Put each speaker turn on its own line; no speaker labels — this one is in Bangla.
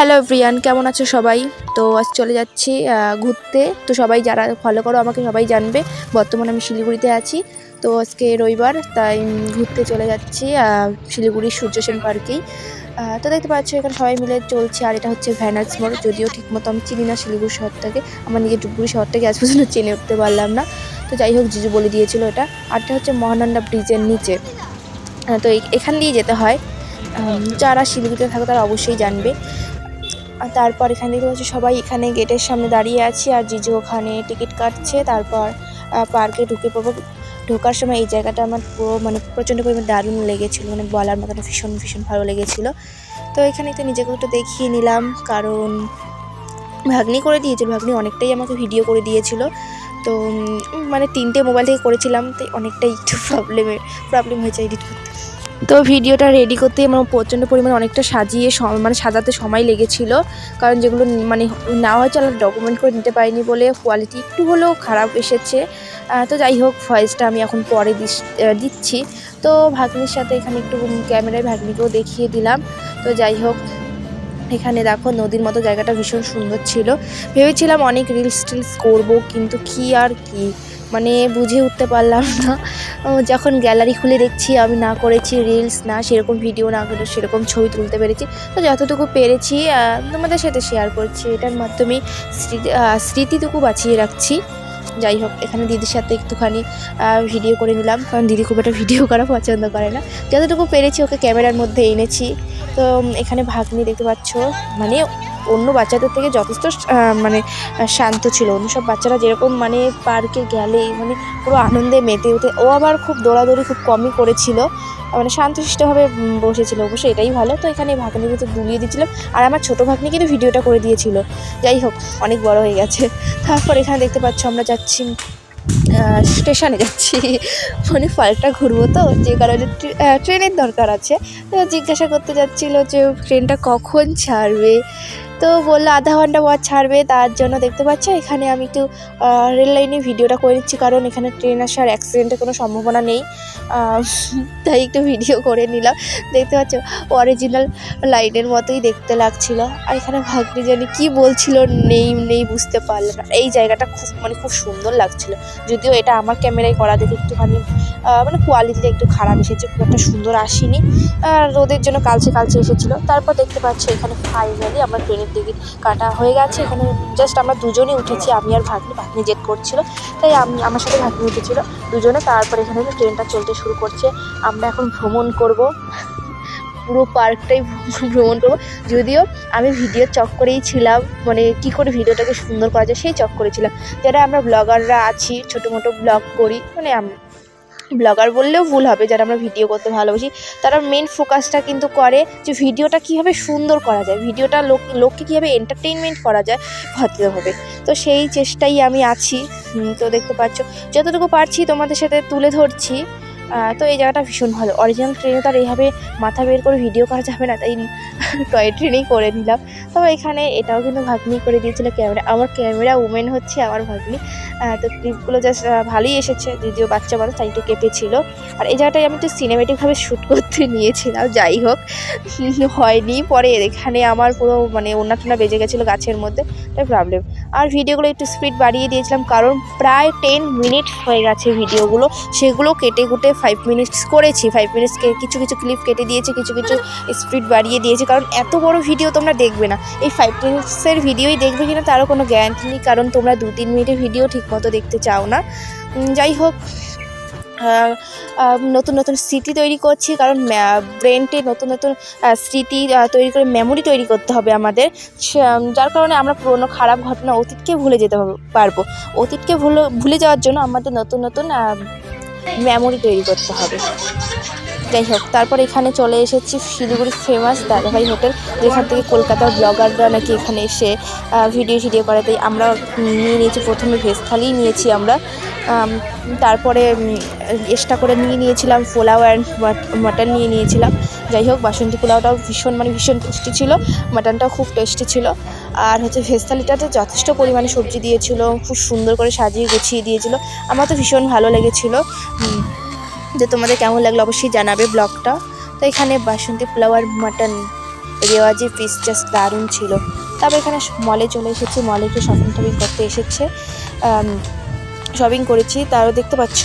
হ্যালো প্রিয়ান কেমন আছো সবাই? তো আজ চলে যাচ্ছি ঘুরতে। তো সবাই যারা ফলো করো, আমাকে সবাই জানবে। বর্তমানে আমি শিলিগুড়িতে আছি। তো আজকে রবিবার, তাই ঘুরতে চলে যাচ্ছি শিলিগুড়ির সূর্য সেন পার্কেই। তো দেখতে পাচ্ছ, এখানে সবাই মিলে চলছে। আর এটা হচ্ছে ভ্যানার্স মোড়, যদিও ঠিকমতো আমি চিনি না শিলিগুড়ি শহরটাকে আমার নিজের ডুবুরি শহরটাকে আজ পর্যন্ত চিনে উঠতে পারলাম না। তো যাই হোক, জিজু বলে দিয়েছিল এটা। আর এটা হচ্ছে মহানন্দা ব্রিজের নিচে। তো এখান দিয়ে যেতে হয়। যারা শিলিগুড়িতে থাকে, তারা অবশ্যই জানবে। আর তারপর এখানে দেখতে পাচ্ছি সবাই এখানে গেটের সামনে দাঁড়িয়ে আছি আর জিজু ওখানে টিকিট কাটছে। তারপর পার্কে ঢুকে পড়ব। ঢোকার সময় এই জায়গাটা আমার পুরো মানে প্রচণ্ড পরিমাণে দারুণ লেগেছিলো। মানে বলার মতন ভীষণ ভীষণ ভালো লেগেছিলো। তো এখানে তো নিজেকে একটু দেখিয়ে নিলাম। কারণ ভাগ্নি করে দিয়েছিল। ভাগ্নি অনেকটাই আমাকে ভিডিও করে দিয়েছিল। তো মানে তিনটে মোবাইল থেকে করেছিলাম। তাই অনেকটাই একটু প্রবলেমে প্রবলেম হয়েছে এডিট করতে। তো ভিডিওটা রেডি করতে আমার প্রচণ্ড পরিমাণে অনেকটা সাজিয়ে মানে সাজাতে সময় লেগেছিল। কারণ যেগুলো ন- মানে নেওয়া হয়েছে আমরা ডকুমেন্ট করে নিতে পারিনি বলে কোয়ালিটি একটু হলেও খারাপ এসেছে। তো যাই হোক ভয়েসটা আমি এখন পরে দিচ্ছি। তো ভাগ্নির সাথে এখানে একটু ক্যামেরায় ভাগ্নিকেও দেখিয়ে দিলাম। তো যাই হোক, এখানে দেখো নদীর মতো জায়গাটা ভীষণ সুন্দর ছিল। ভেবেছিলাম অনেক রিলস টিলস করব, কিন্তু কি আর কি। মানে বুঝে উঠতে পারলাম না। যখন গ্যালারি খুলে দেখছি, আমি না করেছি রিলস না সেরকম ভিডিও না করে সেরকম ছবি তুলতে পেরেছি। তো যতটুকু পেরেছি তোমাদের সাথে শেয়ার করছি। এটার মাধ্যমে স্মৃতি স্মৃতিটুকু বাঁচিয়ে রাখছি। যাই হোক, এখানে দিদির সাথে একটুখানি ভিডিও করে নিলাম। কারণ দিদি খুব একটা ভিডিও করা পছন্দ করে না। যতটুকু পেরেছি, ওকে ক্যামেরার মধ্যে এনেছি। তো এখানে ভাগ্নি দেখতে পাচ্ছ মানে অন্য বাচ্চাদের থেকে যথেষ্ট মানে শান্ত ছিল। অন্য সব বাচ্চারা যেরকম মানে পার্কে গেলে মানে পুরো আনন্দে মেতে উঠে ও আবার খুব দৌড়াদৌড়ি খুব কমই করেছিল। মানে শান্তশিষ্টভাবে বসেছিল। অবশ্যই এটাই ভালো। তো এখানে ভাগ্নিকে তো দুলিয়ে দিয়েছিলাম আর আমার ছোটো ভাগ্নি কিন্তু ভিডিওটা করে দিয়েছিল। যাই হোক, অনেক বড় হয়ে গেছে। তারপর এখানে দেখতে পাচ্ছ আমরা যাচ্ছি স্টেশনে যাচ্ছি। মানে পাল্টা ঘুরবো তো, যে কারণে ট্রেনের দরকার আছে। তো জিজ্ঞাসা করতে যাচ্ছিল যে, ট্রেনটা কখন ছাড়বে? তো বলল আধা ঘণ্টা পর ছাড়বে, তার জন্য দেখতে পাচ্ছ, এখানে আমি একটু রেল লাইনে ভিডিওটা করে নিচ্ছি, কারণ এখানে ট্রেন আসার অ্যাক্সিডেন্টের কোনো সম্ভাবনা নেই। তাই একটু ভিডিও করে নিলাম। দেখতে পাচ্ছ অরিজিনাল লাইনের মতোই দেখতে লাগছিল। আর এখানে ভাগ্নি জানি কি বলছিল, নেই নেই, বুঝতে পারলাম না। এই জায়গাটা খুব মানে খুব সুন্দর লাগছিল। যদিও এটা আমার ক্যামেরায় করা দেখে একটুখানি মানে কোয়ালিটিটা একটু খারাপ এসেছে, খুব একটা সুন্দর আসেনি। আর রোদের জন্য কালচে কালচে এসেছিল। তারপর দেখতে পাচ্ছি এখানে ফাইনালি আমার ট্রেনের টিকিট কাটা হয়ে গেছে। এখানে জাস্ট আমরা দুজনেই উঠেছি, আমি আর ভাগ্নি। ভাগ্নি জেট করছিল, তাই আমি, আমার সাথে ভাগ্নি উঠেছিল দুজনে। তারপর এখানে ট্রেনটা চলতে শুরু করছে। আমরা এখন ভ্রমণ করব। পুরো পার্কটাই ভ্রমণ করব। যদিও আমি ভিডিও চক করেই ছিলাম মানে কি করে ভিডিওটাকে সুন্দর করা যায় সেই চক করেছিলাম। যারা আমরা ব্লগাররা আছি ছোটো মোটো ব্লগ করি মানে ব্লগার বললেও ভুল হবে যারা আমরা ভিডিও করতে ভালোবাসি। তারা মেন ফোকাসটা কিন্তু করে যে ভিডিওটা কীভাবে সুন্দর করা যায়, ভিডিওটা লোক, লোককে কীভাবে এন্টারটেনমেন্ট করা যায় ভদ্রভাবে তো সেই চেষ্টাই আমি আছি। তো দেখতে পাচ্ছ, যতটুকু পারছি তোমাদের সাথে তুলে ধরছি। তো এই জায়গাটা ভীষণ ভালো। অরিজিনাল ট্রেনে তো আর এইভাবে মাথা বের করে ভিডিও করা যাবে না, তাই টয় ট্রেনেই করে নিলাম। তবে এখানে এটাও কিন্তু ভাগ্নি করে দিয়েছিল ক্যামেরা আমার ক্যামেরা উমেন হচ্ছে আমার ভাগ্নি। তো ক্লিপগুলো জাস্ট ভালোই এসেছে, যদিও বাচ্চা মানুষ, তাই একটু কেঁপেছিল আর এই জায়গাটায় আমি একটু সিনেমেটিকভাবে শ্যুট করতে নিয়েছিলাম, যাই হোক। হয়নি, পরে এখানে আমার পুরো মানে ওনা বেজে গেছিল গাছের মধ্যে, তাই প্রবলেম আর ভিডিওগুলো একটু স্পিড বাড়িয়ে দিয়েছিলাম, কারণ প্রায় টেন মিনিট হয়ে গেছে ভিডিওগুলো সেগুলো কেটে কুটে ফাইভ মিনিটস করেছি ফাইভ মিনিটস কিছু কিছু ক্লিপ কেটে দিয়েছি, কিছু কিছু স্পিড বাড়িয়ে দিয়েছি, কারণ এত বড় ভিডিও তোমরা দেখবে না। এই ফাইভ মিনিটসের ভিডিওই দেখবে কিনা তারও কোনো গ্যারান্টি নেই, কারণ তোমরা দু তিন মিনিটের ভিডিও ঠিকমতো দেখতে চাও না। যাই হোক নতুন নতুন স্মৃতি তৈরি করছি, কারণ ব্রেনটে নতুন নতুন স্মৃতি তৈরি করে মেমোরি তৈরি করতে হবে আমাদের। যার কারণে আমরা পুরোনো খারাপ ঘটনা অতীতকে ভুলে যেতে পারব। অতীতকে ভুলে ভুলে যাওয়ার জন্য আমাদের নতুন নতুন মেমোরি তৈরি করতে হবে। যাই হোক, তারপর এখানে চলে এসেছি শিলিগুড়ির ফেমাস দাদাভাই হোটেল, যেখান থেকে কলকাতার ব্লগাররা নাকি এখানে এসে ভিডিও টিডিও করে। তাই আমরা নিয়ে নিয়েছি প্রথমে ভেজ থালিই নিয়েছি আমরা। তারপরে এক্সট্রা করে নিয়ে নিয়েছিলাম পোলাও অ্যান্ড মাটন নিয়ে নিয়েছিলাম। যাই হোক, বাসন্তী পোলাওটাও ভীষণ মানে ভীষণ টেস্টি ছিল মাটনটাও খুব টেস্টি ছিল। আর হচ্ছে ভেজ যথেষ্ট পরিমাণে সবজি দিয়েছিল, খুব সুন্দর করে সাজিয়ে গুছিয়ে দিয়েছিল। আমার তো ভীষণ ভালো লেগেছিলো। যে তোমাদের কেমন লাগল অবশ্যই জানাবে ব্লগটা। তো এখানে বাসন্তী পোলাও আর মাটন রেওয়াজি ফিস জাস্ট দারুণ ছিল। তারপর এখানে মলে চলে এসেছি মলে একটু শপিং টপিং করতে এসেছে। শপিং করেছি, তারও দেখতে পাচ্ছ।